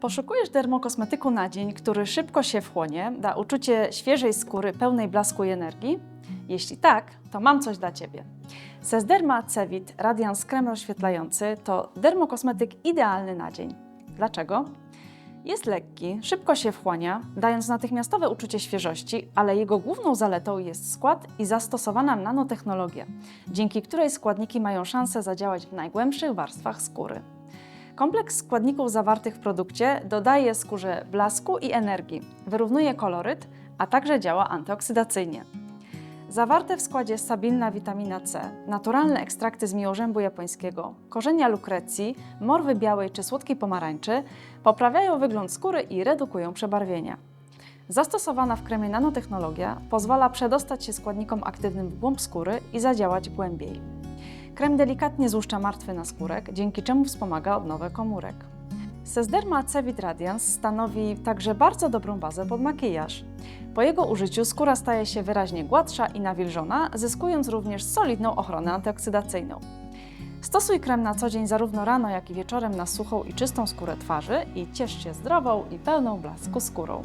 Poszukujesz dermokosmetyku na dzień, który szybko się wchłonie, da uczucie świeżej skóry, pełnej blasku i energii? Jeśli tak, to mam coś dla Ciebie. Sesderma Cevit Radiance Krem Rozświetlający to dermokosmetyk idealny na dzień. Dlaczego? Jest lekki, szybko się wchłania, dając natychmiastowe uczucie świeżości, ale jego główną zaletą jest skład i zastosowana nanotechnologia, dzięki której składniki mają szansę zadziałać w najgłębszych warstwach skóry. Kompleks składników zawartych w produkcie dodaje skórze blasku i energii, wyrównuje koloryt, a także działa antyoksydacyjnie. Zawarte w składzie stabilna witamina C, naturalne ekstrakty z miłożębu japońskiego, korzenia lukrecji, morwy białej czy słodkiej pomarańczy poprawiają wygląd skóry i redukują przebarwienia. Zastosowana w kremie nanotechnologia pozwala przedostać się składnikom aktywnym w głąb skóry i zadziałać głębiej. Krem delikatnie złuszcza martwy naskórek, dzięki czemu wspomaga odnowę komórek. Sesderma Cevit Radiance stanowi także bardzo dobrą bazę pod makijaż. Po jego użyciu skóra staje się wyraźnie gładsza i nawilżona, zyskując również solidną ochronę antyoksydacyjną. Stosuj krem na co dzień zarówno rano, jak i wieczorem na suchą i czystą skórę twarzy i ciesz się zdrową i pełną blasku skórą.